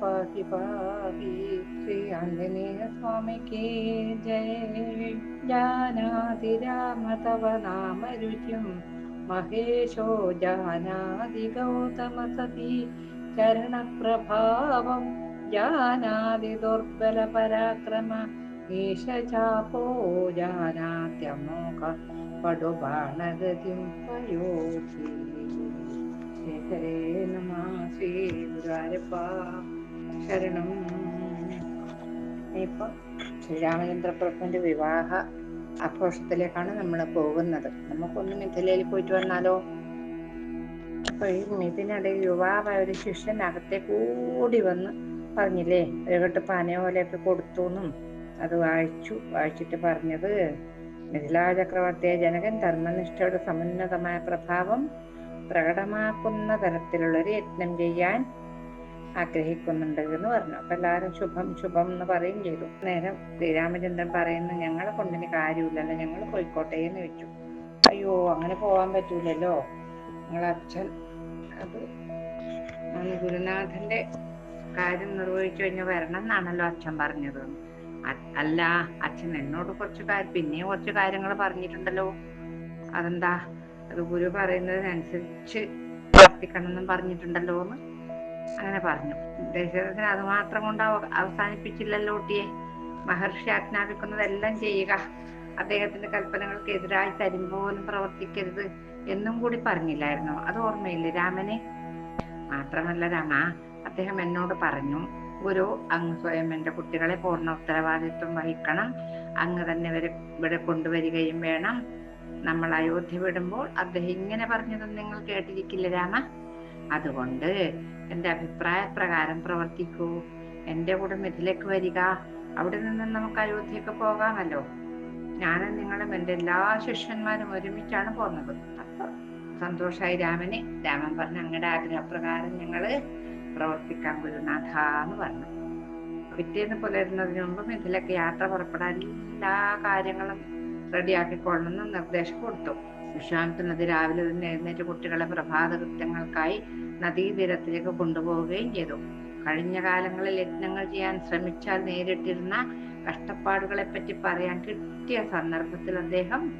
പാഹി ശ്രീ ആഞ്ജനേയ സ്വാമിക്ക് ജയ. ജാനാതി രാമ തവ നാമരുചിം മഹേശോ ജാനാതി ഗൗതമ സതി ചരണപ്രഭാവം ജാനാതി ദുർബല പരാക്രമ ഈശചാപോ ജാനാത്യമോക പടുബാണഗതിം പയോധി ശേഖരേ നമ ശ്രീ ഗുരുവായൂരപ്പ ശരണം ശ്രീരാമചന്ദ്രപ്രഭുവിന്റെ വിവാഹ ആഘോഷത്തിലേക്കാണ് നമ്മൾ പോകുന്നത്. നമുക്കൊന്ന് മിഥിലയിൽ പോയിട്ട് വന്നാലോ? അപ്പൊ ഈ ഇതിനിടയിൽ യുവാവായ ഒരു ശിഷ്യൻ അകത്തേക്ക് ഓടി വന്ന് പറഞ്ഞില്ലേ ഒരു കെട്ട് പന പോലെയൊക്കെ കൊടുത്തു എന്നും അത് വായിച്ചു. വായിച്ചിട്ട് പറഞ്ഞത് മിഥിലാ ചക്രവർത്തിയെ ജനകൻ ധർമ്മനിഷ്ഠയുടെ സമുന്നതമായ പ്രഭാവം പ്രകടമാക്കുന്ന തരത്തിലുള്ള ഒരു യജ്ഞം ചെയ്യാൻ ആഗ്രഹിക്കുന്നുണ്ട് എന്ന് പറഞ്ഞു. അപ്പൊ എല്ലാവരും ശുഭം ശുഭം എന്ന് പറയും ചെയ്തു. നേരം ശ്രീരാമചന്ദ്രൻ പറയുന്നു ഞങ്ങളെ കൊണ്ടിന് കാര്യമില്ലല്ലോ ഞങ്ങൾ പോയിക്കോട്ടെ എന്ന് വെച്ചു. അയ്യോ അങ്ങനെ പോവാൻ പറ്റൂലല്ലോ. ഞങ്ങളെ അച്ഛൻ അത് ഗുരുനാഥന്റെ കാര്യം നിർവഹിച്ചു കഴിഞ്ഞ് വരണം എന്നാണല്ലോ അച്ഛൻ പറഞ്ഞത്. അല്ല അച്ഛൻ എന്നോട് കുറച്ച് കാര്യം പിന്നെയും കുറച്ച് കാര്യങ്ങൾ പറഞ്ഞിട്ടുണ്ടല്ലോ. അതെന്താ? അത് ഗുരു പറയുന്നതിനനുസരിച്ച് പ്രവർത്തിക്കണം എന്നും പറഞ്ഞിട്ടുണ്ടല്ലോ എന്ന് അങ്ങനെ പറഞ്ഞു. ദശരഥന് അത് മാത്രം കൊണ്ട് അവസാനിപ്പിച്ചില്ലല്ലോ ഊട്ടിയെ മഹർഷി ആജ്ഞാപിക്കുന്നതെല്ലാം ചെയ്യുക. അദ്ദേഹത്തിന്റെ കൽപ്പനകൾക്ക് എതിരായി തരും പോലും പ്രവർത്തിക്കരുത് എന്നും കൂടി പറഞ്ഞില്ലായിരുന്നു? അത് ഓർമ്മയില്ലേ രാമനെ? മാത്രമല്ല രാമ അദ്ദേഹം എന്നോട് പറഞ്ഞു ഗുരു അങ്ങ് സ്വയം എന്റെ കുട്ടികളെ പൂർണ ഉത്തരവാദിത്വം വഹിക്കണം. അങ്ങ് തന്നെ ഇവരെ ഇവിടെ കൊണ്ടുവരികയും വേണം. നമ്മൾ അയോധ്യ വിടുമ്പോൾ അദ്ദേഹം ഇങ്ങനെ പറഞ്ഞതും നിങ്ങൾ കേട്ടിരിക്കില്ല രാമ. അതുകൊണ്ട് എന്റെ അഭിപ്രായ പ്രകാരം പ്രവർത്തിക്കൂ. എന്റെ കൂടെ മിഥിലേക്ക് വരിക. അവിടെ നിന്ന് നമുക്ക് അയോധ്യക്ക് പോകാമല്ലോ. ഞാനും നിങ്ങളും എന്റെ എല്ലാ ശിഷ്യന്മാരും ഒരുമിച്ചാണ് പോകുന്നത്. അപ്പൊ സന്തോഷായി രാമന്. രാമൻ പറഞ്ഞ അങ്ങയുടെ ആഗ്രഹപ്രകാരം ഞങ്ങൾ പ്രവർത്തിക്കാൻ ഗുരുനാഥ എന്ന് പറഞ്ഞു. പിറ്റേന്ന് പുലരുന്നതിന് മുമ്പ് മിഥിലക്ക് യാത്ര പുറപ്പെടാൻ എല്ലാ കാര്യങ്ങളും റെഡിയാക്കിക്കൊള്ളണം എന്ന് നിർദ്ദേശം കൊടുത്തു. വിശ്വാമിത്ര നദി രാവിലെ തന്നെ എഴുന്നേറ്റ് കുട്ടികളെ പ്രഭാത കൃത്യങ്ങൾക്കായി നദീതീരത്തിലേക്ക് കൊണ്ടുപോവുകയും ചെയ്തു. കഴിഞ്ഞ കാലങ്ങളിൽ യജ്ഞങ്ങൾ ചെയ്യാൻ ശ്രമിച്ചാൽ നേരിട്ടിരുന്ന കഷ്ടപ്പാടുകളെ പറ്റി പറയാൻ കിട്ടിയ സന്ദർഭത്തിൽ അദ്ദേഹം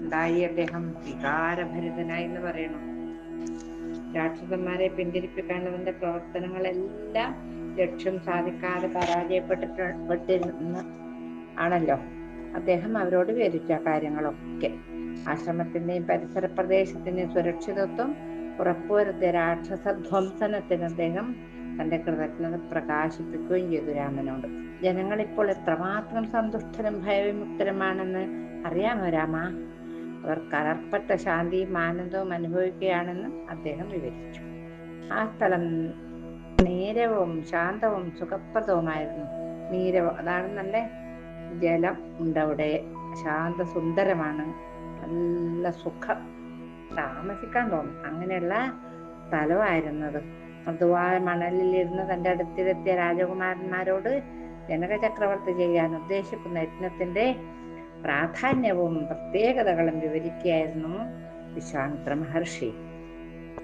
ഉണ്ടായി. അദ്ദേഹം വികാരഭരിതനായി എന്ന് പറയുന്നു. രാക്ഷസന്മാരെ പിന്തിരിപ്പിക്കാനുള്ളതിന്റെ പ്രവർത്തനങ്ങളെല്ലാം ലക്ഷ്യം സാധിക്കാതെ പരാജയപ്പെട്ടിട്ട് ആണല്ലോ. അദ്ദേഹം അവരോട് വിവരിച്ച കാര്യങ്ങളൊക്കെ. ആശ്രമത്തിന്റെയും പരിസര പ്രദേശത്തിന്റെയും സുരക്ഷിതത്വം ഉറപ്പുവരുത്തിയ രാക്ഷസ ധ്വംസനത്തിന് അദ്ദേഹം തന്റെ കൃതജ്ഞത പ്രകാശിപ്പിക്കുകയും ചെയ്തു രാമനോട്. ജനങ്ങൾ ഇപ്പോൾ എത്രമാത്രം സന്തുഷ്ടരും ഭയവിമുക്തരുമാണെന്ന് അറിയാമോ രാമ? അവർ കലർപ്പറ്റ ശാന്തിയും ആനന്ദവും അനുഭവിക്കുകയാണെന്ന് അദ്ദേഹം വിവരിച്ചു. ആ സ്ഥലം നീരവും ശാന്തവും സുഖപ്രദവുമായിരുന്നു. നീരവ് അതാണ് നല്ല ജലം ഉണ്ട് അവിടെ ശാന്ത സുന്ദരമാണ് നല്ല സുഖം. താമസിക്കാൻ തോന്നും. അങ്ങനെയുള്ള സ്ഥലമായിരുന്നത്. മൃദുവായ മണലിലിരുന്ന് തന്റെ അടുത്തിലെത്തിയ രാജകുമാരന്മാരോട് ജനക ചക്രവർത്തി ചെയ്യാൻ ഉദ്ദേശിക്കുന്ന യജ്ഞത്തിന്റെ പ്രാധാന്യവും പ്രത്യേകതകളും വിവരിക്കുകയായിരുന്നു വിശ്വാമിത്ര മഹർഷി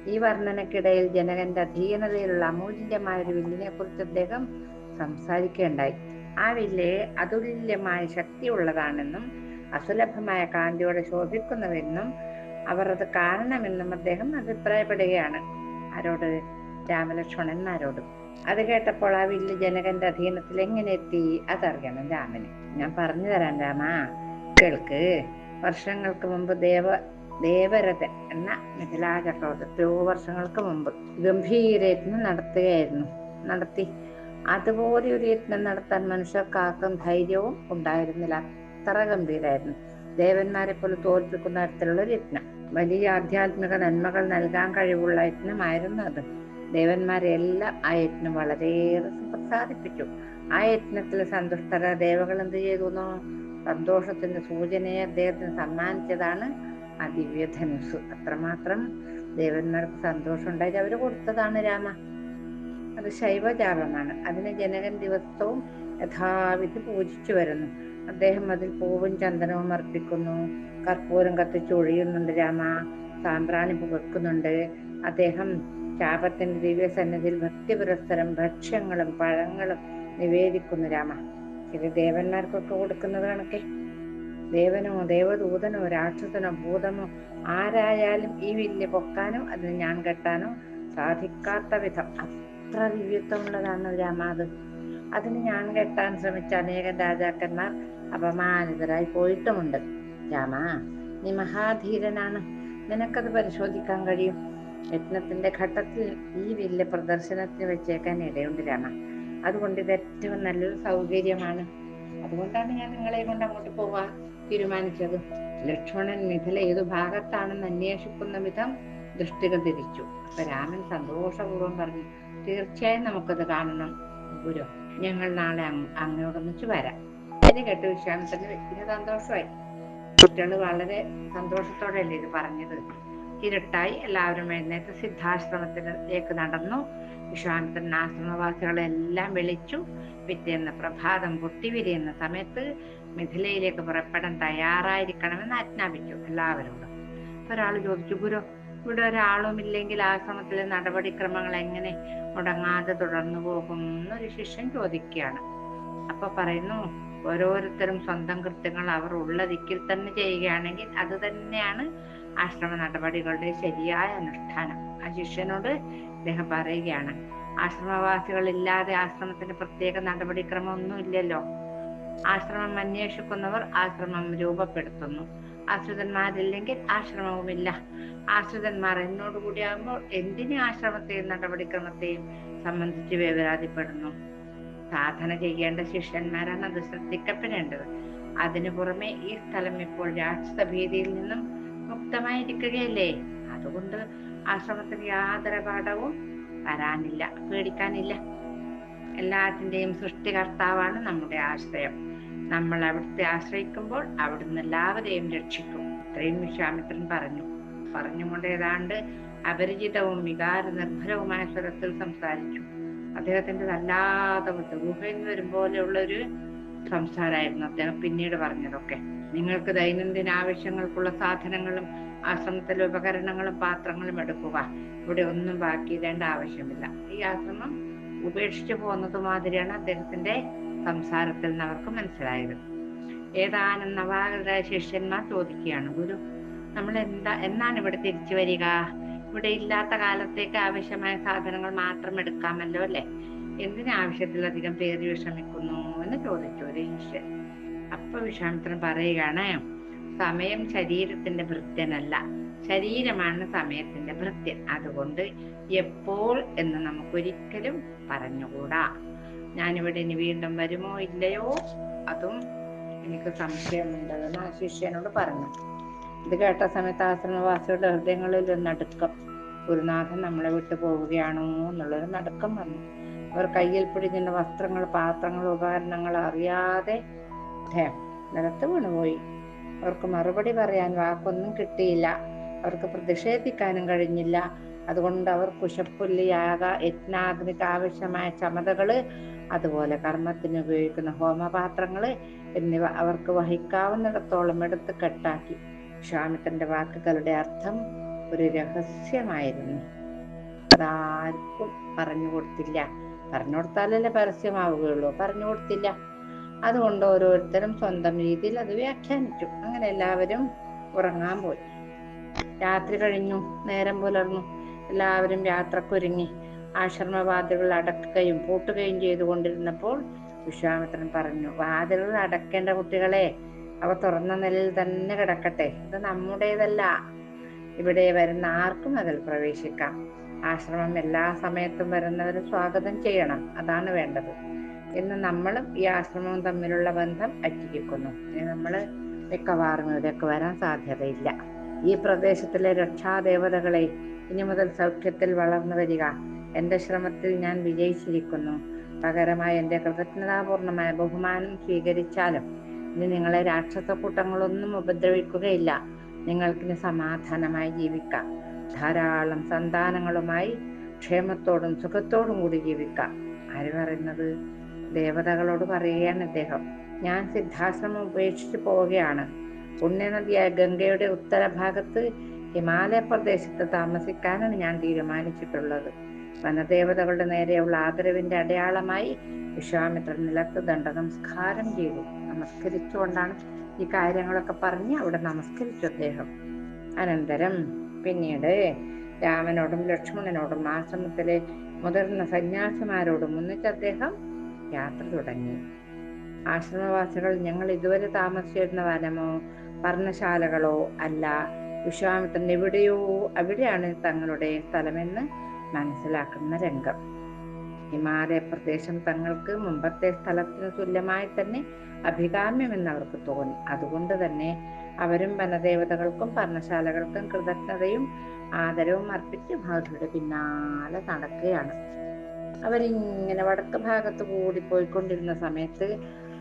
ഈ വർണനക്കിടയിൽ ജനകന്റെ അധീനതയിലുള്ള അമൂല്യമായ ഒരു വില്ലിനെ കുറിച്ച് അദ്ദേഹം സംസാരിക്കുകയുണ്ടായി. ആ വില്ല് അതുല്യമായ ശക്തിയുള്ളതാണെന്നും അസുലഭമായ കാന്തിയോടെ ശോഭിക്കുന്നുവെന്നും അവർ അത് കാരണമെന്നും അദ്ദേഹം അഭിപ്രായപ്പെടുകയാണ്. ആരോട്? രാമലക്ഷ്മണന്മാരോടും അത് കേട്ടപ്പോൾ ആ വില്ല് ജനകന്റെ അധീനത്തിൽ എങ്ങനെ എത്തി അതറിയണം രാമന്. ഞാൻ പറഞ്ഞു തരാം രാമ. കേൾക്ക്. വർഷങ്ങൾക്ക് മുമ്പ് ദേവ ദേവരഥ എന്ന മിഥിലാ ചക്രവർത്തി എത്രയോ വർഷങ്ങൾക്ക് മുമ്പ് ഗംഭീര യത്നം നടത്തുകയായിരുന്നു. നടത്തി അതുപോലെ ഒരു യജ്ഞം നടത്താൻ മനുഷ്യർക്കാർക്കും ധൈര്യവും ഉണ്ടായിരുന്നില്ല. അത്ര ഗംഭീരായിരുന്നു. ദേവന്മാരെ പോലെ തോൽപ്പിക്കുന്ന തരത്തിലുള്ള ഒരു യജ്ഞം. വലിയ ആധ്യാത്മിക നന്മകൾ നൽകാൻ കഴിവുള്ള യജ്ഞമായിരുന്നു അത്. ദേവന്മാരെ എല്ലാം ആ യജ്ഞം വളരെയേറെ പ്രസാദിപ്പിച്ചു ആ യജ്ഞത്തിൽ സന്തുഷ്ടര ദേവകൾ എന്ത് ചെയ്തു സന്തോഷത്തിന്റെ സൂചനയെ അദ്ദേഹത്തിന് സമ്മാനിച്ചതാണ് ആ ദിവ്യധനുസ്. അത്രമാത്രം ദേവന്മാർക്ക് സന്തോഷം ഉണ്ടായിട്ട് അവർ കൊടുത്തതാണ് രാമ. അത് ശൈവജാപമാണ് അതിന് ജനകൻ ദിവസവും യഥാവിധി പൂജിച്ചു വരുന്നു. അദ്ദേഹം അതിൽ പൂവും ചന്ദനവും അർപ്പിക്കുന്നു. കർപ്പൂരം കത്തിച്ച് ഒഴിയുന്നുണ്ട് രാമ. സാമ്പ്രാണി പുകക്കുന്നുണ്ട്. അദ്ദേഹം ചാപത്തിന്റെ ദിവ്യസന്നിധിയിൽ ഭക്തിപുരസ്സരം ഭക്ഷ്യങ്ങളും പഴങ്ങളും നിവേദിക്കുന്നു രാമ. ഇത് ദേവന്മാർക്കൊക്കെ കൊടുക്കുന്നത് കണക്കെ. ദേവനോ ദേവദൂതനോ രാക്ഷസനോ ഭൂതമോ ആരായാലും ഈ വില്ല് പൊക്കാനോ അതിന് ഞാൻ കെട്ടാനോ സാധിക്കാത്ത വിധം. അത്ര ദിവ്യത്വമുള്ളതാണ് രാമ അത് അതിന് ഞാൻ കെട്ടാൻ ശ്രമിച്ച അനേകം രാജാക്കന്മാർ അപമാനിതരായി പോയിട്ടുമുണ്ട്. രാമ നീ മഹാധീരനാണ്. നിനക്കത് പരിശോധിക്കാൻ കഴിയും. യജ്ഞത്തിന്റെ ഘട്ടത്തിൽ ഈ വില്ല് പ്രദർശനത്തിന് വെച്ചേക്കാൻ ഇടയുണ്ട് രാമ. അതുകൊണ്ട് ഇത് ഏറ്റവും നല്ലൊരു സൗകര്യമാണ്. അതുകൊണ്ടാണ് ഞാൻ നിങ്ങളെ കൊണ്ട് അങ്ങോട്ട് പോവാൻ തീരുമാനിച്ചത്. ലക്ഷ്മണൻ മിഥില ഏതു ഭാഗത്താണെന്ന് അന്വേഷിക്കുന്ന വിധം ദൃഷ്ടികൾ തിരിച്ചു അപ്പൊ രാമൻ സന്തോഷപൂർവം പറഞ്ഞു തീർച്ചയായും നമുക്കത് കാണണം. ഗുരു ഞങ്ങൾ നാളെ അങ്ങ് അങ്ങോട്ടൊന്നിച്ച് വരാം. ഇത് കേട്ട് വിശ്വാമിത്രന് വ്യക്തിന് സന്തോഷമായി. കുട്ടികൾ വളരെ സന്തോഷത്തോടെയല്ലേ ഇത് പറഞ്ഞത്? ഇരുട്ടായി എല്ലാവരും എഴുന്നേറ്റ് സിദ്ധാശ്രമത്തിലേക്ക് നടന്നു. വിശ്വാമിത്രൻ ആശ്രമവാസികളെല്ലാം വിളിച്ചു. പിറ്റേന്ന് പ്രഭാതം പൊട്ടിവിരിയുന്ന സമയത്ത് മിഥിലയിലേക്ക് പുറപ്പെടാൻ തയ്യാറായിരിക്കണമെന്ന് ആജ്ഞാപിച്ചു എല്ലാവരോടും. ഒരാൾ ചോദിച്ചു ഗുരു ഇവിടെ ഒരാളും ഇല്ലെങ്കിൽ ആശ്രമത്തിലെ നടപടിക്രമങ്ങൾ എങ്ങനെ മുടങ്ങാതെ തുടർന്നു പോകും എന്നൊരു ശിഷ്യൻ ചോദിക്കുകയാണ്. അപ്പൊ പറയുന്നു ഓരോരുത്തരും സ്വന്തം കൃത്യങ്ങൾ അവർ ഉള്ള ദിക്കിൽ തന്നെ ചെയ്യുകയാണെങ്കിൽ അത് തന്നെയാണ് ആശ്രമ നടപടികളുടെ ശരിയായ അനുഷ്ഠാനം. ആ ശിഷ്യനോട് അദ്ദേഹം പറയുകയാണ് ആശ്രമവാസികൾ ഇല്ലാതെ ആശ്രമത്തിന്റെ പ്രത്യേക നടപടിക്രമം ഒന്നും ഇല്ലല്ലോ ആശ്രമം അന്വേഷിക്കുന്നവർ ആശ്രമം രൂപപ്പെടുത്തുന്നു. ആശ്രിതന്മാരില്ലെങ്കിൽ ആശ്രമവുമില്ല. ആശ്രിതന്മാർ എന്നോട് കൂടിയാകുമ്പോൾ എന്തിനു ആശ്രമത്തെയും നടപടിക്രമത്തെയും സംബന്ധിച്ച് വേവരാതിപ്പെടുന്നു സാധന ചെയ്യേണ്ട ശിഷ്യന്മാരാണ് അത് ശ്രദ്ധിക്കപ്പെടേണ്ടത്. അതിനു പുറമെ ഈ സ്ഥലം ഇപ്പോൾ രാക്ഷസ ഭീതിയിൽ നിന്നും മുക്തമായിരിക്കുകയല്ലേ? അതുകൊണ്ട് ആശ്രമത്തിന് യാതൊരു പാഠവും വരാനില്ല പേടിക്കാനില്ല. എല്ലാത്തിന്റെയും സൃഷ്ടികർത്താവാണ് നമ്മുടെ ആശ്രയം. നമ്മൾ അവിടുത്തെ ആശ്രയിക്കുമ്പോൾ അവിടുന്ന് എല്ലാവരെയും രക്ഷിക്കും. ഇത്രയും വിശ്വാമിത്രൻ പറഞ്ഞു. പറഞ്ഞുകൊണ്ട് ഏതാണ്ട് അപരിചിതവും വികാര നിർഭരവുമായ സ്വരത്തിൽ സംസാരിച്ചു. അദ്ദേഹത്തിന്റെ വല്ലാതെ ഗുഹയിൽ വരും പോലെയുള്ള ഒരു സംസാരമായിരുന്നു അദ്ദേഹം പിന്നീട് പറഞ്ഞതൊക്കെ. നിങ്ങൾക്ക് ദൈനംദിന ആവശ്യങ്ങൾക്കുള്ള സാധനങ്ങളും ആശ്രമത്തിലെ ഉപകരണങ്ങളും പാത്രങ്ങളും എടുക്കുക. ഇവിടെ ഒന്നും ബാക്കിയിടേണ്ട ആവശ്യമില്ല. ഈ ആശ്രമം ഉപേക്ഷിച്ചു പോകുന്നത് മാതിരിയാണ് അദ്ദേഹത്തിന്റെ സംസാരത്തിൽ നിന്ന് അവർക്ക് മനസ്സിലായത്. ഏതാനും നവാഗതരായ ശിഷ്യന്മാർ ചോദിക്കുകയാണ് ഗുരു നമ്മൾ എന്താ എന്നാണ് ഇവിടെ തിരിച്ചു വരിക? ഇവിടെ ഇല്ലാത്ത കാലത്തേക്ക് ആവശ്യമായ സാധനങ്ങൾ മാത്രം എടുക്കാമല്ലോ അല്ലെ? എന്തിനാവശ്യത്തിലധികം പേര് വിഷമിക്കുന്നു? എന്ന് ചോദിച്ചു ഒരു ശിഷ്യൻ. അപ്പൊ വിശ്വാമിത്രൻ പറയുകയാണ് സമയം ശരീരത്തിന്റെ ഭൃത്യനല്ല. ശരീരമാണ് സമയത്തിന്റെ ഭൃത്യൻ. അതുകൊണ്ട് എപ്പോൾ എന്ന് നമുക്കൊരിക്കലും പറഞ്ഞുകൂടാ. ഞാനിവിടെ ഇനി വീണ്ടും വരുമോ ഇല്ലയോ? അതും എനിക്ക് സംശയമുണ്ട്. എന്ന് ആ ശിഷ്യനോട് പറഞ്ഞു. ഇത് കേട്ട സമയത്ത് ആശ്രമവാസികളുടെ ഹൃദയങ്ങളിൽ ഒരു നടുക്കം. ഗുരുനാഥൻ നമ്മളെ വിട്ടു പോവുകയാണോ എന്നുള്ളൊരു നടുക്കം വന്നു. അവർ കയ്യിൽ പിടിഞ്ഞിരുന്ന വസ്ത്രങ്ങൾ പാത്രങ്ങൾ ഉപകരണങ്ങൾ അറിയാതെ നിലത്ത് വീണുപോയി. അവർക്ക് മറുപടി പറയാൻ വാക്കൊന്നും കിട്ടിയില്ല. അവർക്ക് പ്രതിഷേധിക്കാനും കഴിഞ്ഞില്ല. അതുകൊണ്ട് അവർ കുശപ്പുല്ലിയാക യജ്ഞാഗ്നിക്ക് ആവശ്യമായ ചമതകൾ അതുപോലെ കർമ്മത്തിന് ഉപയോഗിക്കുന്ന ഹോമപാത്രങ്ങൾ എന്നിവ അവർക്ക് വഹിക്കാവുന്നിടത്തോളം എടുത്ത് കെട്ടാക്കി. വിശ്വാമിത്രന്റെ വാക്കുകളുടെ അർത്ഥം ഒരു രഹസ്യമായിരുന്നു. അതാർക്കും പറഞ്ഞു കൊടുത്തില്ല. പറഞ്ഞു കൊടുത്താലല്ലേ പരസ്യമാവുകയുള്ളൂ. പറഞ്ഞു കൊടുത്തില്ല. അതുകൊണ്ട് ഓരോരുത്തരും സ്വന്തം രീതിയിൽ അത് വ്യാഖ്യാനിച്ചു. അങ്ങനെ എല്ലാവരും ഉറങ്ങാൻ പോയി. രാത്രി കഴിഞ്ഞു. നേരം പുലർന്നു. എല്ലാവരും യാത്രക്കൊരുങ്ങി. ആശ്രമവാതിലുകൾ അടക്കുകയും പൂട്ടുകയും ചെയ്തുകൊണ്ടിരുന്നപ്പോൾ വിശ്വാമിത്രൻ പറഞ്ഞു വാതിലുകൾ അടക്കേണ്ട കുട്ടികളെ അവ തുറന്ന നിലയിൽ തന്നെ കിടക്കട്ടെ. ഇത് നമ്മുടേതല്ല. ഇവിടെ വരുന്ന ആർക്കും അതിൽ പ്രവേശിക്കാം. ആശ്രമം എല്ലാ സമയത്തും വരുന്നവരെ സ്വാഗതം ചെയ്യണം. അതാണ് വേണ്ടത്. ഇന്ന് നമ്മളും ഈ ആശ്രമവും തമ്മിലുള്ള ബന്ധം അറ്റിക്കുന്നു നമ്മൾ മിക്കവാറും ഇവിടെയൊക്കെ വരാൻ സാധ്യതയില്ല. ഈ പ്രദേശത്തിലെ രക്ഷാദേവതകളെ ഇനി മുതൽ സൗഖ്യത്തിൽ വളർന്നു വരിക. എന്റെ ശ്രമത്തിൽ ഞാൻ വിജയിച്ചിരിക്കുന്നു. പകരമായി എന്റെ കൃതജ്ഞതാപൂർണമായ ബഹുമാനം സ്വീകരിച്ചാലും ഇനി നിങ്ങളെ രാക്ഷസ കൂട്ടങ്ങളൊന്നും ഉപദ്രവിക്കുകയില്ല. നിങ്ങൾക്കിന് സമാധാനമായി ജീവിക്കാം. ധാരാളം സന്താനങ്ങളുമായി ക്ഷേമത്തോടും സുഖത്തോടും കൂടി ജീവിക്കാം. ആര് പറയുന്നത്? ദേവതകളോട് പറയുകയാണ് അദ്ദേഹം ഞാൻ സിദ്ധാശ്രമം ഉപേക്ഷിച്ച് പോവുകയാണ്. പുണ്യനദിയായ ഗംഗയുടെ ഉത്തരഭാഗത്ത് ഹിമാലയ പ്രദേശത്ത് താമസിക്കാനാണ് ഞാൻ തീരുമാനിച്ചിട്ടുള്ളത്. വനദേവതകളുടെ നേരെയുള്ള ആദരവിന്റെ അടയാളമായി വിശ്വാമിത്രൻ നിലത്ത് ദണ്ഡ നമസ്കാരം ചെയ്തു. നമസ്കരിച്ചുകൊണ്ടാണ് ഈ കാര്യങ്ങളൊക്കെ പറഞ്ഞ് അവിടെ നമസ്കരിച്ചു അദ്ദേഹം. അനന്തരം പിന്നീട് രാമനോടും ലക്ഷ്മണനോടും ആശ്രമത്തിലെ മുതിർന്ന സന്യാസിമാരോടും ഒന്നിച്ച് അദ്ദേഹം യാത്ര തുടങ്ങി. ആശ്രമവാസികൾ ഞങ്ങൾ ഇതുവരെ താമസിച്ചിരുന്ന വനമോ പർണശാലകളോ അല്ല. വിശ്വാമിത്രൻ എവിടെയോ അവിടെയാണ് തങ്ങളുടെ സ്ഥലമെന്ന് മനസ്സിലാക്കുന്ന രംഗം. ഹിമാലയ പ്രദേശം തങ്ങൾക്ക് മുമ്പത്തെ സ്ഥലത്തിന് തുല്യമായി തന്നെ അഭികാമ്യമെന്ന് അവർക്ക് തോന്നി. അതുകൊണ്ട് തന്നെ അവരും വനദേവതകൾക്കും പർണശാലകൾക്കും കൃതജ്ഞതയും ആദരവും അർപ്പിച്ച് ഭാഗയുടെ പിന്നാലെ നടക്കുകയാണ്. അവരിങ്ങനെ വടക്ക് ഭാഗത്ത് കൂടി പോയിക്കൊണ്ടിരുന്ന സമയത്ത്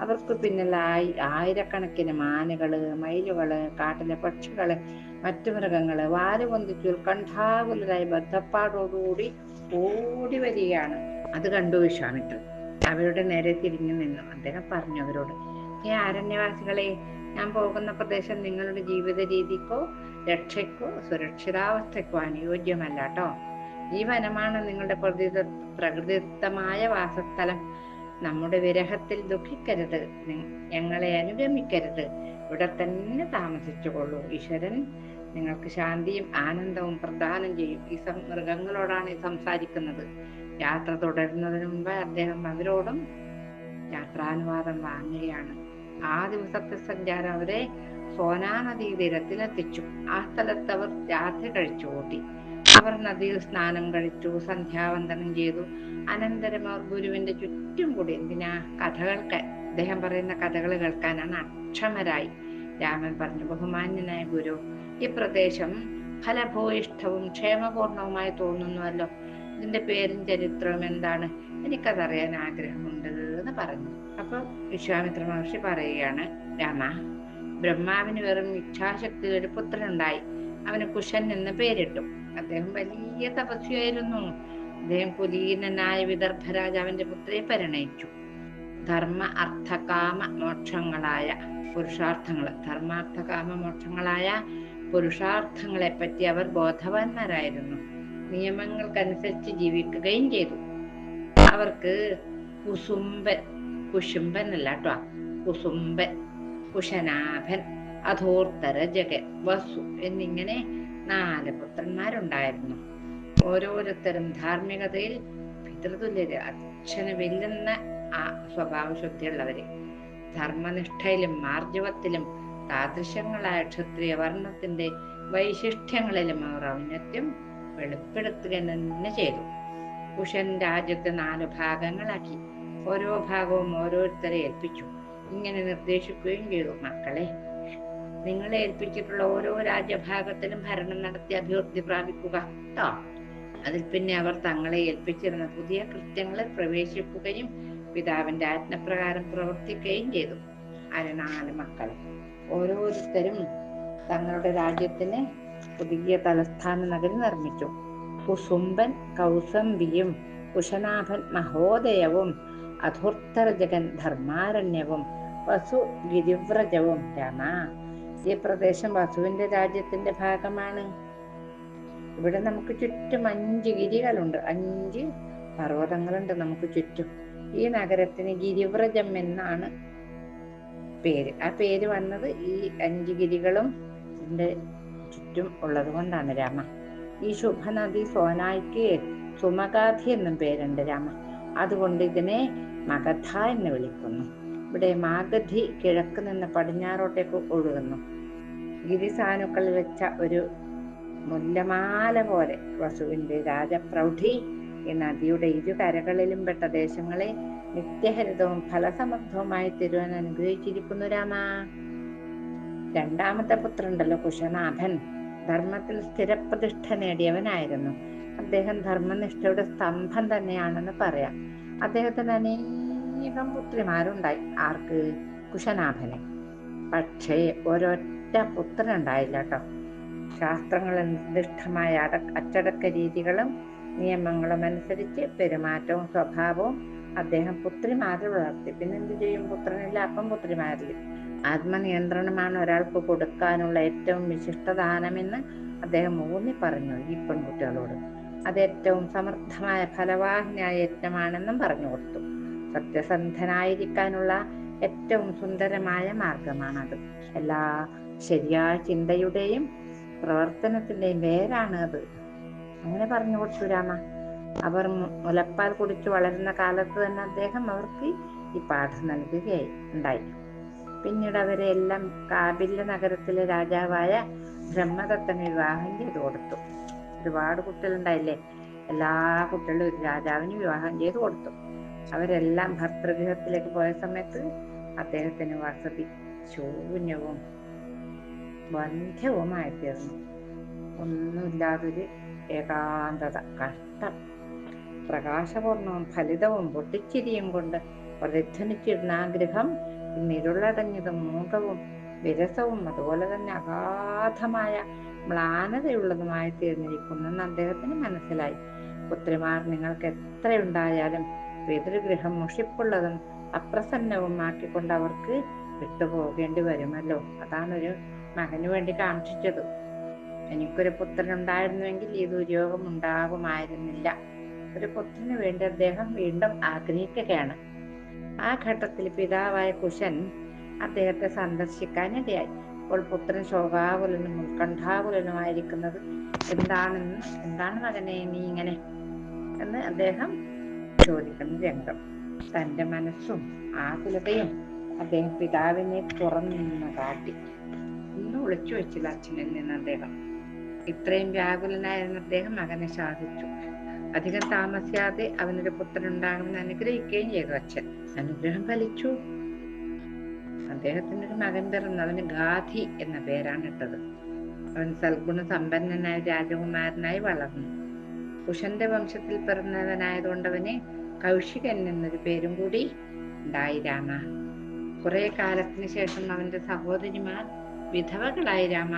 അവർക്ക് പിന്നിൽ ആയി ആയിരക്കണക്കിന് മാനുകൾ മയിലുകൾ കാട്ടിലെ പക്ഷികൾ മറ്റു മൃഗങ്ങൾ വാലുപൊന്തിച്ച് ഉത്കണ്ഠാകുലരായി ബദ്ധപ്പാടോടുകൂടി ഓടി വരികയാണ്. അത് കണ്ടു വിശ്വാമിത്രൻ അവരുടെ നേരെ തിരിഞ്ഞു നിന്നു. അദ്ദേഹം പറഞ്ഞു അവരോട് ഈ അരണ്യവാസികളെ ഞാൻ പോകുന്ന പ്രദേശം നിങ്ങളുടെ ജീവിത രീതിക്കോ രക്ഷയ്ക്കോ സുരക്ഷിതാവസ്ഥയ്ക്കോ അനുയോജ്യമല്ല കേട്ടോ ഈ വനമാണ് നിങ്ങളുടെ പ്രകൃതി പ്രകൃതിദത്തമായ വാസസ്ഥലം. നമ്മുടെ വിരഹത്തിൽ ദുഃഖിക്കരുത്. ഞങ്ങളെ അനുഗമിക്കരുത്. ഇവിടെ തന്നെ താമസിച്ചുകൊള്ളൂ. ഈശ്വരൻ നിങ്ങൾക്ക് ശാന്തിയും ആനന്ദവും പ്രദാനം ചെയ്യും. ഈ മൃഗങ്ങളോടാണ് സംസാരിക്കുന്നത്. യാത്ര തുടരുന്നതിന് മുമ്പ് അദ്ദേഹം അവരോടും യാത്രാനുവാദം വാങ്ങുകയാണ്. ആ ദിവസത്തെ സഞ്ചാരം അവരെ സോനാ തീരത്തിലെത്തിച്ചു. ആ സ്ഥലത്ത് അവർ രാത്രി കഴിച്ചു കൂട്ടി അവർ നദിയിൽ സ്നാനം കഴിച്ചു സന്ധ്യാവന്ദനം ചെയ്തു. അനന്തരം അവർ ഗുരുവിന്റെ ചുറ്റും കൂടി എന്തിനാ കഥകൾ അദ്ദേഹം പറയുന്ന കഥകൾ കേൾക്കാനാണ് അക്ഷമരായി. രാമൻ പറഞ്ഞു ബഹുമാന്യനായ ഗുരു ഈ പ്രദേശം ഫലഭൂയിഷ്ഠവും ക്ഷേമപൂർണവുമായി തോന്നുന്നുവല്ലോ. ഇതിന്റെ പേരും ചരിത്രവും എന്താണ്? എനിക്കതറിയാൻ ആഗ്രഹമുണ്ട് എന്ന് പറഞ്ഞു. അപ്പൊ വിശ്വാമിത്ര മഹർഷി പറയുകയാണ് രാമ ബ്രഹ്മാവിന് വെറും ഇച്ഛാശക്തിയുടെ പുത്രനുണ്ടായി. അവന് കുശൻ എന്ന് പേരിട്ടു. അദ്ദേഹം വലിയ തപസ്വിയായിരുന്നു അദ്ദേഹം കുലീനനായ വിദർഭ രാജാവിന്റെ പുത്രിയെ പരിണയിച്ചു. ധർമ്മ അർത്ഥ കാമ മോക്ഷങ്ങളായ പുരുഷാർത്ഥങ്ങൾ ധർമാർത്ഥ കാമ മോക്ഷങ്ങളായ പുരുഷാർത്ഥങ്ങളെ പറ്റി അവർ ബോധവാന്മാരായിരുന്നു. നിയമങ്ങൾക്കനുസരിച്ച് ജീവിക്കുകയും ചെയ്തു. അവർക്ക് കുസുംബൻ കുശുംബൻ അല്ല കേട്ടോ കുസുംബൻ കുശനാഭൻ അധോർത്തര ജഗൻ വസു എന്നിങ്ങനെ നാല് പുത്രന്മാരുണ്ടായിരുന്നു. ഓരോരുത്തരും ധാർമ്മികതയിൽ പിതൃതുല്യര് അച്ഛന് വെല്ലുന്ന ആ സ്വഭാവശുദ്ധിയുള്ളവര്. ധർമ്മനിഷ്ഠയിലും മാർജവത്തിലും താദൃശങ്ങളായ ക്ഷത്രിയ വർണത്തിന്റെ വൈശിഷ്ട്യങ്ങളിലും അവർ ഔന്നത്യം വെളിപ്പെടുത്തുക തന്നെ ചെയ്തു. കുഷൻ രാജ്യത്തെ നാല് ഭാഗങ്ങളാക്കി. ഓരോ ഭാഗവും ഓരോരുത്തരെ ഏൽപ്പിച്ചു. ഇങ്ങനെ നിർദ്ദേശിക്കുകയും ചെയ്തു. മക്കളെ നിങ്ങളെ ഏൽപ്പിച്ചിട്ടുള്ള ഓരോ രാജ്യഭാഗത്തിലും ഭരണം നടത്തി അഭിവൃദ്ധി പ്രാപിക്കുക. കേട്ടോ അതിൽ പിന്നെ അവർ തങ്ങളെ ഏൽപ്പിച്ചിരുന്ന പുതിയ കൃത്യങ്ങളിൽ പ്രവേശിക്കുകയും പിതാവിന്റെ ആജ്ഞപ്രകാരം പ്രവർത്തിക്കുകയും ചെയ്തു. ആര് നാല് മക്കൾ. ഓരോരുത്തരും തങ്ങളുടെ രാജ്യത്തിന് പുതിയ തലസ്ഥാന നഗരി നിർമ്മിച്ചു. കുസുംബൻ കൗസംബിയും കുശനാഭൻ മഹോദയവും അധുർത്തരജകൻ ധർമാരണ്യവും വസു ഗിരിവ്രജവും രാമ ഈ പ്രദേശം വസുവിന്റെ രാജ്യത്തിന്റെ ഭാഗമാണ്. ഇവിടെ നമുക്ക് ചുറ്റും അഞ്ച് ഗിരികളുണ്ട്. അഞ്ച് പർവതങ്ങളുണ്ട് നമുക്ക് ചുറ്റും. ഈ നഗരത്തിന് ഗിരിവ്രജം എന്നാണ് പേര്. ആ പേര് വന്നത് ഈ അഞ്ച് ഗിരികളും ഇതിന്റെ ചുറ്റും ഉള്ളത് കൊണ്ടാണ് രാമ. ഈ ശുഭനദി സോനായിക്ക് സുമഗാധി എന്നും പേരുണ്ട് രാമ. അതുകൊണ്ട് ഇതിനെ മഗധ എന്ന് വിളിക്കുന്നു. ഇവിടെ മാഗധി കിഴക്ക് നിന്ന് പടിഞ്ഞാറോട്ടേക്ക് ഒഴുകുന്നു. ഗിരിസാനുക്കൾ വെച്ച ഒരു മുല്ലമാല പോലെ വസുവിന്റെ രാജപ്രൗഢി ഈ നദിയുടെ ഇരു കരകളിലും പെട്ട ദേശങ്ങളെ നിത്യഹരിതവും ഫലസമൃദ്ധവുമായി തരുവാൻ അനുഗ്രഹിച്ചിരിക്കുന്നു രാമ. രണ്ടാമത്തെ പുത്രണ്ടല്ലോ കുശനാഭൻ ധർമ്മത്തിൽ സ്ഥിരപ്രതിഷ്ഠ നേടിയവനായിരുന്നു. അദ്ദേഹം ധർമ്മനിഷ്ഠയുടെ സ്തംഭം തന്നെയാണെന്ന് പറയാം. അദ്ദേഹത്തിന് അനേകം പുത്രിമാരുണ്ടായി. ആർക്ക്? കുശനാഭന്. പക്ഷേ ഒരൊറ്റ പുത്രനുണ്ടായില്ല കേട്ടോ. ശാസ്ത്രങ്ങളിൽ നിർദ്ദിഷ്ടമായ അട അച്ചടക്ക രീതികളും നിയമങ്ങളും അനുസരിച്ച് പെരുമാറ്റവും സ്വഭാവവും അദ്ദേഹം പുത്രിമാരിൽ വളർത്തി. പിന്നെ എന്ത് ചെയ്യും? പുത്രനില്ല അപ്പം പുത്രിമാരിൽ ആത്മനിയന്ത്രണമാണ് ഒരാൾക്ക് കൊടുക്കാനുള്ള ഏറ്റവും വിശിഷ്ടദാനമെന്ന് അദ്ദേഹം ഊന്നി പറഞ്ഞു ഈ പെൺകുട്ടികളോട്. അത് ഏറ്റവും സമർത്ഥമായ ഫലവാഹിനിയായ യജ്ഞമാണെന്നും പറഞ്ഞു കൊടുത്തു. സത്യസന്ധനായിരിക്കാനുള്ള ഏറ്റവും സുന്ദരമായ മാർഗമാണത്. എല്ലാ ശരിയായ ചിന്തയുടെയും പ്രവർത്തനത്തിന്റെയും വേരാണ് അത് അങ്ങനെ പറഞ്ഞു കൊടുത്തു രാമ അവർ മുലപ്പാൽ കുടിച്ചു വളരുന്ന കാലത്ത് തന്നെ അദ്ദേഹം അവർക്ക് ഈ പാഠം നൽകുകയായി ഉണ്ടായി പിന്നീട് അവരെ എല്ലാം കാബില്യ നഗരത്തിലെ രാജാവായ ബ്രഹ്മദത്തന് വിവാഹം ചെയ്തു കൊടുത്തു. ഒരുപാട് കുട്ടികളുണ്ടായില്ലേ? എല്ലാ കുട്ടികളും ഒരു രാജാവിന് വിവാഹം ചെയ്തു കൊടുത്തു. അവരെല്ലാം ഭർത്തൃഗൃഹത്തിലേക്ക് പോയ സമയത്ത് അദ്ദേഹത്തിന് വസതി ശൂന്യവും ബന്ധവുമായി തീർന്നു ഒന്നുമില്ലാതൊരു ഏകാന്തത കഷ്ടം പ്രകാശപൂർണവും ഫലിതവും പൊട്ടിച്ചിരിയും കൊണ്ട് പ്രതിധ്വനിച്ചിരുന്ന ആ ഗൃഹം ഇരുളടഞ്ഞതും മൂകവും വിരസവും അതുപോലെ തന്നെ അഗാധമായ മ്ലാനതയുള്ളതുമായി തീർന്നിരിക്കുന്നെന്ന് അദ്ദേഹത്തിന് മനസ്സിലായി. പുത്രിമാർ നിങ്ങൾക്ക് എത്രയുണ്ടായാലും പിതൃഗൃഹം മുഷിപ്പുള്ളതും അപ്രസന്നവും ആക്കിക്കൊണ്ട് അവർക്ക് വിട്ടുപോകേണ്ടി വരുമല്ലോ. അതാണ് ഒരു മകന് വേണ്ടി കാക്ഷിച്ചത്. എനിക്കൊരു പുത്രൻ ഉണ്ടായിരുന്നുവെങ്കിൽ ഈ ദുര്യോഗം ഉണ്ടാകുമായിരുന്നില്ല. ഒരു പുത്രന് വേണ്ടി അദ്ദേഹം വീണ്ടും ആഗ്രഹിക്കുകയാണ്. ആ ഘട്ടത്തിൽ പിതാവായ കുശൻ അദ്ദേഹത്തെ സന്ദർശിക്കാനിടയായി അപ്പോൾ പുത്രൻ ശോകാകുലനും ഉത്കണ്ഠാകുലനുമായിരിക്കുന്നത് എന്താണെന്ന് എന്താണ് മകനെ നീ ഇങ്ങനെ? എന്ന് അദ്ദേഹം ചോദിക്കുന്ന രംഗം തന്റെ മനസ്സും ആകുലതയും അദ്ദേഹം പിതാവിനെ തുറന്നു കാട്ടി. ഒന്നും ഒളിച്ചു വെച്ചില്ല അച്ഛനിൽ നിന്ന് അദ്ദേഹം. ഇത്രയും വ്യാകുലനായിരുന്ന അദ്ദേഹം മകനെ ശാസിച്ചു. അധികം താമസിയാതെ അവനൊരു പുത്രൻ ഉണ്ടാകുമെന്ന് അനുഗ്രഹിക്കുകയും ചെയ്തു അച്ഛൻ. അനുഗ്രഹം ഫലിച്ചു. അദ്ദേഹത്തിന് ഒരു മകൻ പിറന്നു. അവന് ഗാധി എന്ന പേരാണ് ഇട്ടത്. അവൻ സൽഗുണ സമ്പന്നനായ രാജകുമാരനായി വളർന്നു. കുശന്റെ വംശത്തിൽ പിറന്നവനായതുകൊണ്ടവന് കൗശികൻ എന്നൊരു പേരും കൂടി ഉണ്ടായി രാമ. കുറെ കാലത്തിന് ശേഷം അവന്റെ സഹോദരിമാർ വിധവകളായി രാമ.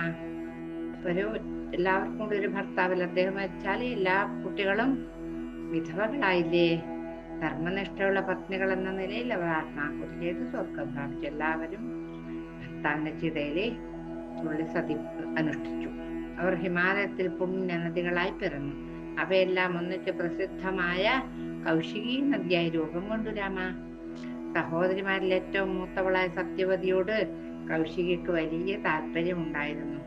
ഒരു എല്ലാവർക്കും കൂടി ഒരു ഭർത്താവിൽ അദ്ദേഹം വെച്ചാൽ എല്ലാ കുട്ടികളും വിധവകളായില്ലേ? ധർമ്മനിഷ്ഠയുള്ള പത്നികൾ എന്ന നിലയിൽ അവർ ആത്മാഹുതി സ്വർഗം പ്രാപിച്ചു എല്ലാവരും ഭർത്താവിന്റെ ചിതയിലെ തുള്ളി സതി അനുഷ്ഠിച്ചു. അവർ ഹിമാലയത്തിൽ പുണ്യ നദികളായി പിറന്നു. അവയെല്ലാം ഒന്നിച്ച് പ്രസിദ്ധമായ കൗശികി നദിയായി രൂപം കൊണ്ടു രാമ. സഹോദരിമാരിൽ ഏറ്റവും മൂത്തവളായ സത്യവതിയോട് കൗശികയ്ക്ക് വലിയ താല്പര്യമുണ്ടായിരുന്നു.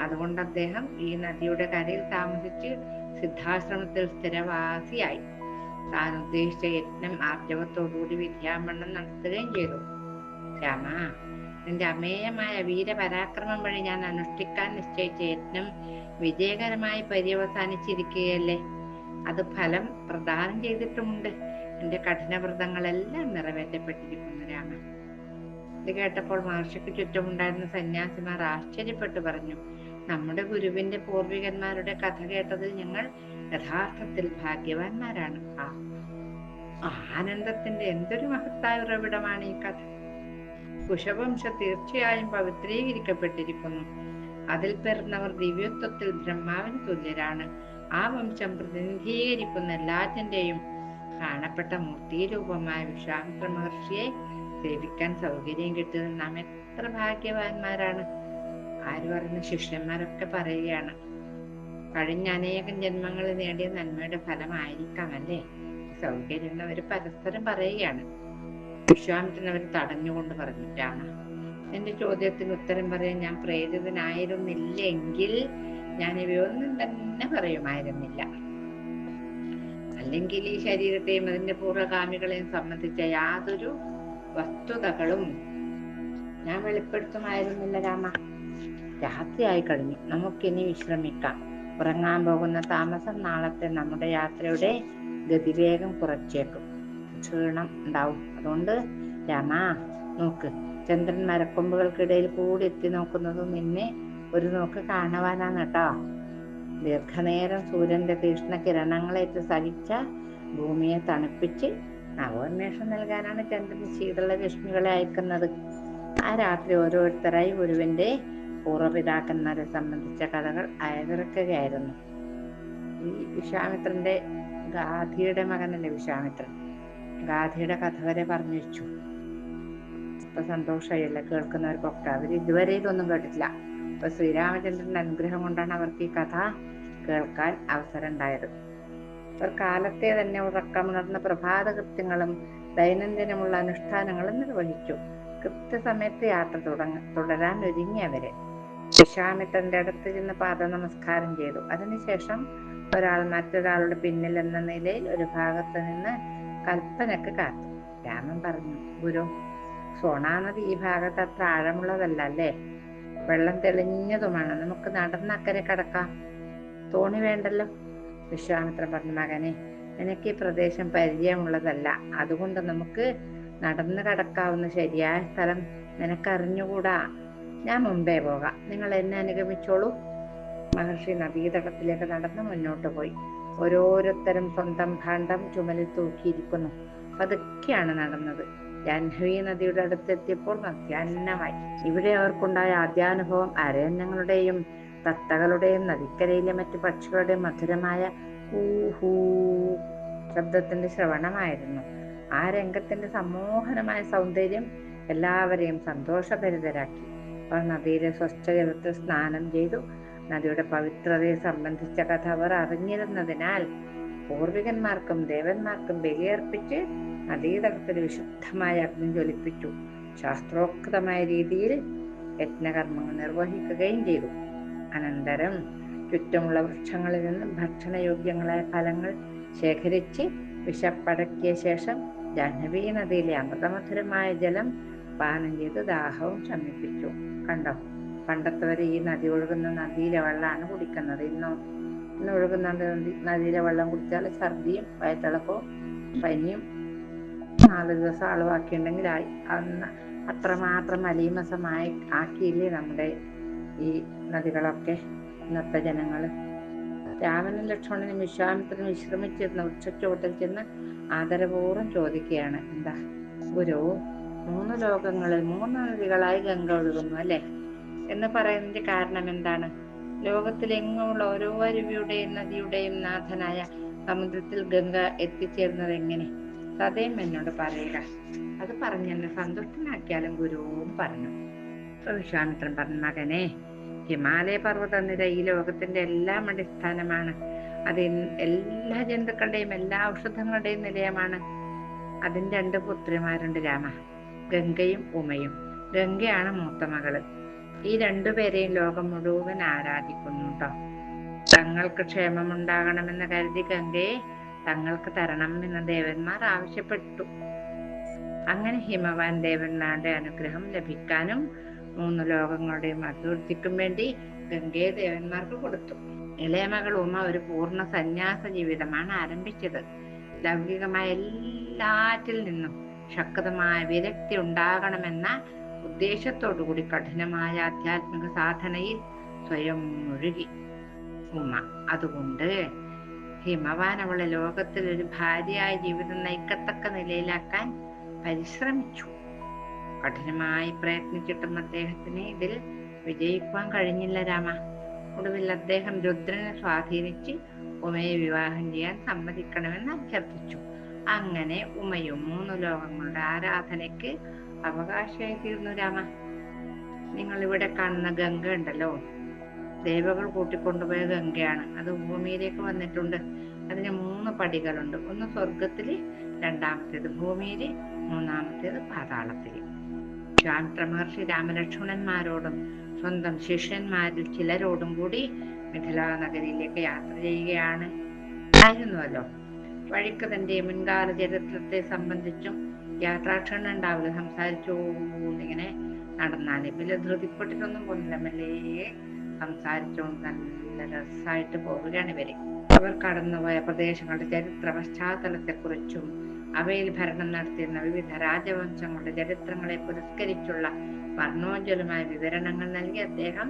അതുകൊണ്ട് അദ്ദേഹം ഈ നദിയുടെ കരയിൽ താമസിച്ച് സിദ്ധാശ്രമത്തിൽ സ്ഥിരവാസിയായി. താൻ ഉദ്ദേശിച്ച യജ്ഞം ആർജവത്തോടുകൂടി വിദ്യാമണ്ണം നടത്തുകയും ചെയ്തു. രാമ നിന്റെ അമേയമായ വീരപരാക്രമം വഴി ഞാൻ അനുഷ്ഠിക്കാൻ നിശ്ചയിച്ച യജ്ഞം വിജയകരമായി പര്യവസാനിച്ചിരിക്കുകയല്ലേ? അത് ഫലം പ്രദാനം ചെയ്തിട്ടുമുണ്ട്. എന്റെ കഠിനവ്രതങ്ങളെല്ലാം നിറവേറ്റപ്പെട്ടിരിക്കുന്നു രാമ ഇത് കേട്ടപ്പോൾ മഹർഷിക്ക് ചുറ്റുമുണ്ടായിരുന്ന സന്യാസിമാർ ആശ്ചര്യപ്പെട്ടു പറഞ്ഞു നമ്മുടെ ഗുരുവിന്റെ പൂർവികന്മാരുടെ കഥ കേട്ടതിൽ ഞങ്ങൾ യഥാർത്ഥത്തിൽ ഭാഗ്യവാന്മാരാണ്. ആ ആനന്ദത്തിന്റെ എന്തൊരു മഹത്തായ ഉറവിടമാണ് ഈ കഥ. കുശവംശ തീർച്ചയായും പവിത്രീകരിക്കപ്പെട്ടിരിക്കുന്നു. അതിൽ പിറന്നവർ ദിവ്യത്വത്തിൽ ബ്രഹ്മാവിന് തുല്യരാണ്. ആ വംശം പ്രതിനിധീകരിക്കുന്ന എല്ലാറ്റിന്റെയും കാണപ്പെട്ട മൂർത്തിരൂപമായ വിശ്വാമിത്ര മഹർഷിയെ സേവിക്കാൻ സൗകര്യം കിട്ടിയത് നാം എത്ര ഭാഗ്യവാന്മാരാണ്. ആര് പറഞ്ഞ ശിഷ്യന്മാരൊക്കെ പറയുകയാണ്. കഴിഞ്ഞ അനേകം ജന്മങ്ങൾ നേടിയ നന്മയുടെ ഫലമായിരിക്കാം അല്ലേ സൗകര്യം അവർ പരസ്പരം പറയുകയാണ്. വിശ്വാമിത്രൻ അവർ തടഞ്ഞുകൊണ്ട് പറഞ്ഞു രാമ എന്റെ ചോദ്യത്തിന് ഉത്തരം പറയാൻ ഞാൻ പ്രേരിതനായിരുന്നില്ലെങ്കിൽ ഞാൻ ഇവയൊന്നും തന്നെ പറയുമായിരുന്നില്ല. അല്ലെങ്കിൽ ഈ ശരീരത്തെയും അതിന്റെ പൂർവകാമികളെയും സംബന്ധിച്ച യാതൊരു വസ്തുതകളും ഞാൻ വെളിപ്പെടുത്തുമായിരുന്നില്ല രാമ. രാത്രിയായി കഴിഞ്ഞു. നമുക്കിനി വിശ്രമിക്കാം. ഉറങ്ങാൻ പോകുന്ന താമസം നാളത്തെ നമ്മുടെ യാത്രയുടെ ഗതിവേഗം കുറച്ചേക്കും. ക്ഷീണം ഉണ്ടാവും. അതുകൊണ്ട് രാമ നോക്ക്. ചന്ദ്രൻ മരക്കൊമ്പുകൾക്കിടയിൽ കൂടി എത്തി നോക്കുന്നതും എന്നെ ഒരു നോക്ക് കാണുവാനാണ് കേട്ടോ. ദീർഘനേരം സൂര്യന്റെ തീക്ഷ്ണ കിരണങ്ങളേറ്റ് സഹിച്ച ഭൂമിയെ തണുപ്പിച്ച് നവോന്മേഷം നൽകാനാണ് ചന്ദ്രൻ ശീതള രശ്മികളെ അയക്കുന്നത്. ആ രാത്രി ഓരോരുത്തരായി ഗുരുവിന്റെ പൂർവപിതാക്കന്മാരെ സംബന്ധിച്ച കഥകൾ അയവിറക്കുകയായിരുന്നു. ഈ വിശ്വാമിത്രന്റെ ഗാധിയുടെ മകനല്ലേ വിശ്വാമിത്രൻ? ഗാധിയുടെ കഥ വരെ പറഞ്ഞു വെച്ചു ഇപ്പൊ സന്തോഷമായില്ല കേൾക്കുന്നവർക്കൊക്കെ അവർ ഇതുവരെ ഇതൊന്നും കേട്ടിട്ടില്ല. അപ്പൊ ശ്രീരാമചന്ദ്രന്റെ അനുഗ്രഹം കൊണ്ടാണ് അവർക്ക് ഈ കഥ കേൾക്കാൻ അവസരം ഉണ്ടായത് അവർ കാലത്തെ തന്നെ ഉറക്കമുണർന്ന പ്രഭാത കൃത്യങ്ങളും ദൈനംദിനമുള്ള അനുഷ്ഠാനങ്ങളും നിർവഹിച്ചു. കൃത്യസമയത്ത് യാത്ര തുടങ്ങ തുടരാൻ ഒരുങ്ങി അവർ വിശ്വാമിത്രന്റെ അടുത്ത് ചെന്ന് പാദ നമസ്കാരം ചെയ്തു. അതിനുശേഷം ഒരാൾ മറ്റൊരാളുടെ പിന്നിൽ എന്ന നിലയിൽ ഒരു ഭാഗത്ത് നിന്ന് കൽപ്പനക്ക് കാത്തു. രാമൻ പറഞ്ഞു ഗുരു സോണാനദി ഈ ഭാഗത്ത് അത്ര ആഴമുള്ളതല്ല അല്ലേ? വെള്ളം തെളിഞ്ഞതുമാണ് നമുക്ക് നടന്നക്കരെ കടക്കാം. തോണി വേണ്ടല്ലോ? വിശ്വാമിത്രൻ പറഞ്ഞു മകനെ നിനക്ക് ഈ പ്രദേശം പരിചയമുള്ളതല്ല. അതുകൊണ്ട് നമുക്ക് നടന്നു കടക്കാവുന്ന ശരിയായ സ്ഥലം നിനക്കറിഞ്ഞുകൂടാ? ഞാൻ മുമ്പേ പോകാം. നിങ്ങൾ എന്നെ അനുഗമിച്ചോളൂ. മഹർഷി നദീതടത്തിലേക്ക് നടന്ന് മുന്നോട്ട് പോയി. ഓരോരുത്തരും സ്വന്തം ഭാണ്ഡം ചുമലിൽ തൂക്കിയിരിക്കുന്നു. പതുക്കെയാണ് നടന്നത്. ജാഹ്നവി നദിയുടെ അടുത്തെത്തിയപ്പോൾ മധ്യാഹ്നമായി. ഇവിടെ അവർക്കുണ്ടായ ആദ്യാനുഭവം അരയന്നങ്ങളുടെയും തത്തകളുടെയും നദിക്കരയിലെ മറ്റു പക്ഷികളുടെയും മധുരമായ ഊഹൂ ശബ്ദത്തിന്റെ ശ്രവണമായിരുന്നു. ആ രംഗത്തിന്റെ സമ്മോഹനമായ സൗന്ദര്യം എല്ലാവരെയും സന്തോഷഭരിതരാക്കി. അവർ നദിയിലെ സ്വച്ഛജലത്തിൽ സ്നാനം ചെയ്തു. നദിയുടെ പവിത്രതയെ സംബന്ധിച്ച കഥ അവർ അറിഞ്ഞിരുന്നതിനാൽ പൂർവികന്മാർക്കും ദേവന്മാർക്കും ബലിയർപ്പിച്ച് നദീതടത്തിൽ വിശുദ്ധമായ അഗ്നി ജ്വലിപ്പിച്ചു. ശാസ്ത്രോക്തമായ രീതിയിൽ യജ്ഞകർമ്മങ്ങൾ നിർവഹിക്കുകയും ചെയ്തു. അനന്തരം ചുറ്റുമുള്ള വൃക്ഷങ്ങളിൽ നിന്ന് ഭക്ഷണയോഗ്യങ്ങളായ ഫലങ്ങൾ ശേഖരിച്ച് വിഷപ്പടക്കിയ ശേഷം ജാഹ്നവി നദിയിലെ അമൃതമധുരമായ ജലം പാനം ചെയ്ത് ദാഹവും ശമിപ്പിച്ചു. കണ്ടോ? പണ്ടത്തെ വരെ ഈ നദി ഒഴുകുന്ന നദിയിലെ വെള്ളമാണ് കുടിക്കുന്നത്. ഇന്നോ ഇന്ന് ഒഴുകുന്ന നദി നദിയിലെ വെള്ളം കുടിച്ചാൽ ഛർദിയും വയറ്റിളക്കവും പനിയും നാല് ദിവസം അളവാക്കിയുണ്ടെങ്കിൽ അന്ന് അത്രമാത്രം മലീമസമായി ആക്കിയില്ലേ നമ്മുടെ ഈ നദികളൊക്കെ ഇന്നത്തെ ജനങ്ങൾ രാമനും ലക്ഷ്മണനും വിശ്വാമിത്രനും വിശ്രമിച്ചിരുന്ന വൃക്ഷച്ചോട്ടിൽ ചെന്ന് ആദരപൂർവം ചോദിക്കുകയാണ്. എന്താ ഗുരു മൂന്ന് ലോകങ്ങളിൽ മൂന്ന് നദികളായി ഗംഗ ഒഴുകുന്നു അല്ലേ? എന്ന് പറയുന്നതിന്റെ കാരണം എന്താണ്? ലോകത്തിലെങ്ങുമുള്ള ഓരോ അരുവിയുടെയും നദിയുടെയും നാഥനായ സമുദ്രത്തിൽ ഗംഗ എത്തിച്ചേരുന്നത് എങ്ങനെ? സതയം എന്നോട് പറയുക അത് പറഞ്ഞെന്നെ സന്തുഷ്ടനാക്കിയാലും ഗുരുവും പറഞ്ഞു. വിശ്വാമിത്രൻ പറഞ്ഞു മകനെ ഹിമാലയ പർവത നിര ഈ ലോകത്തിന്റെ എല്ലാം അടിസ്ഥാനമാണ്. അത് എല്ലാ ജന്തുക്കളുടെയും എല്ലാ ഔഷധങ്ങളുടെയും നിലയമാണ്. അതിന് രണ്ട് പുത്രിമാരുണ്ട് രാമ ഗംഗയും ഉമയും. ഗംഗയാണ് മൂത്ത മകൾ. ഈ രണ്ടുപേരെയും ലോകം മുഴുവൻ ആരാധിക്കുന്നു കേട്ടോ തങ്ങൾക്ക് ക്ഷേമമുണ്ടാകണമെന്ന് കരുതി ഗംഗയെ തങ്ങൾക്ക് തരണം എന്ന് ദേവന്മാർ ആവശ്യപ്പെട്ടു. അങ്ങനെ ഹിമവാൻ ദേവന്മാരുടെ അനുഗ്രഹം ലഭിക്കാനും മൂന്ന് ലോകങ്ങളുടെയും അഭിവൃദ്ധിക്കും വേണ്ടി ഗംഗയെ ദേവന്മാർക്ക് കൊടുത്തു. ഇളയ മകൾ ഉമ ഒരു പൂർണ സന്യാസ ജീവിതമാണ് ആരംഭിച്ചത്. ലൗകികമായ എല്ലാറ്റിൽ നിന്നും ശക്തമായ വിരക്തി ഉണ്ടാകണമെന്ന ഉദ്ദേശത്തോടുകൂടി കഠിനമായ ആധ്യാത്മിക സാധനയിൽ സ്വയം മുഴുകി. ഉമ അതുകൊണ്ട് ഹിമവാൻ അവളെ ലോകത്തിൽ ഒരു ഭാര്യയായ ജീവിതം നയിക്കത്തക്ക നിലയിലാക്കാൻ പരിശ്രമിച്ചു. കഠിനമായി പ്രയത്നിച്ചിട്ടും അദ്ദേഹത്തിന് ഇതിൽ വിജയിക്കുവാൻ കഴിഞ്ഞില്ല രാമ. ഒടുവിൽ അദ്ദേഹം രുദ്രനെ സ്വാധീനിച്ച് ഉമയെ വിവാഹം ചെയ്യാൻ സമ്മതിക്കണമെന്ന് അഭ്യർത്ഥിച്ചു. അങ്ങനെ ഉമയും മൂന്ന് ലോകങ്ങളുടെ ആരാധനയ്ക്ക് അവകാശമായി തീർന്നു രാമ. നിങ്ങൾ ഇവിടെ കാണുന്ന ഗംഗ ഉണ്ടല്ലോ? ദേവകൾ കൂട്ടിക്കൊണ്ടുപോയ ഗംഗയാണ്. അത് ഭൂമിയിലേക്ക് വന്നിട്ടുണ്ട്. അതിന് മൂന്ന് പടികളുണ്ട്. ഒന്ന് സ്വർഗത്തിൽ രണ്ടാമത്തേത് ഭൂമിയിൽ മൂന്നാമത്തേത് പാതാളത്തിൽ ശ്വാമിത്ര മഹർഷി രാമലക്ഷ്മണന്മാരോടും സ്വന്തം ശിഷ്യന്മാരിൽ ചിലരോടും കൂടി മിഥിലാ നഗരിയിലേക്ക് യാത്ര ചെയ്യുകയാണ്. ആയിരുന്നുവല്ലോ? വഴിക്ക് തന്റെ മുൻകാല ചരിത്രത്തെ സംബന്ധിച്ചും യാത്രാക്ഷണം ഉണ്ടാവില്ല. സംസാരിച്ചോണ്ടിങ്ങനെ നടന്നാൽ. പിന്നെ ധൃതിപ്പെട്ടിട്ടൊന്നും പോകുന്നില്ല മെല്ലെ സംസാരിച്ചുകൊണ്ട് നല്ല രസമായിട്ട് പോവുകയാണ് ഇവർ. അവർ കടന്നുപോയ പ്രദേശങ്ങളുടെ ചരിത്ര പശ്ചാത്തലത്തെക്കുറിച്ചും അവയിൽ ഭരണം നടത്തിയിരുന്ന വിവിധ രാജവംശങ്ങളുടെ ചരിത്രങ്ങളെ പുരസ്കരിച്ചുള്ള വർണോജ്വലമായ വിവരണങ്ങൾ നൽകി അദ്ദേഹം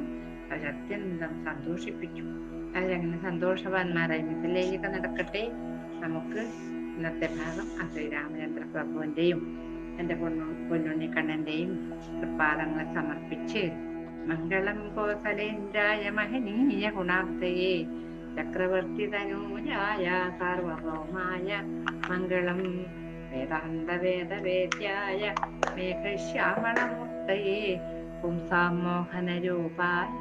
അവരെ അത്യന്തം സന്തോഷിപ്പിച്ചു. അവരങ്ങനെ സന്തോഷവാന്മാരായി മിഥിലയിലേക്ക് നടക്കട്ടെ. നമുക്ക് ഇന്നത്തെ ഭാഗം ആ ശ്രീരാമചന്ദ്ര പ്രഭുവിന്റെയും എന്റെ പൊന്നു പൊന്നുണ്ണി തൃപ്പാദങ്ങളെ സമർപ്പിച്ച് മംഗളം കോസലേന്ദ്രായ മഹനീയ ഗുണാബ്ദയെ ചക്രവർത്തി തനൂജായ സാർവഭൗമായ മംഗളം. വേദാന്ത മേഘശ്യാമണമൂർത്തയെ പുംസാമോഹനരൂപായ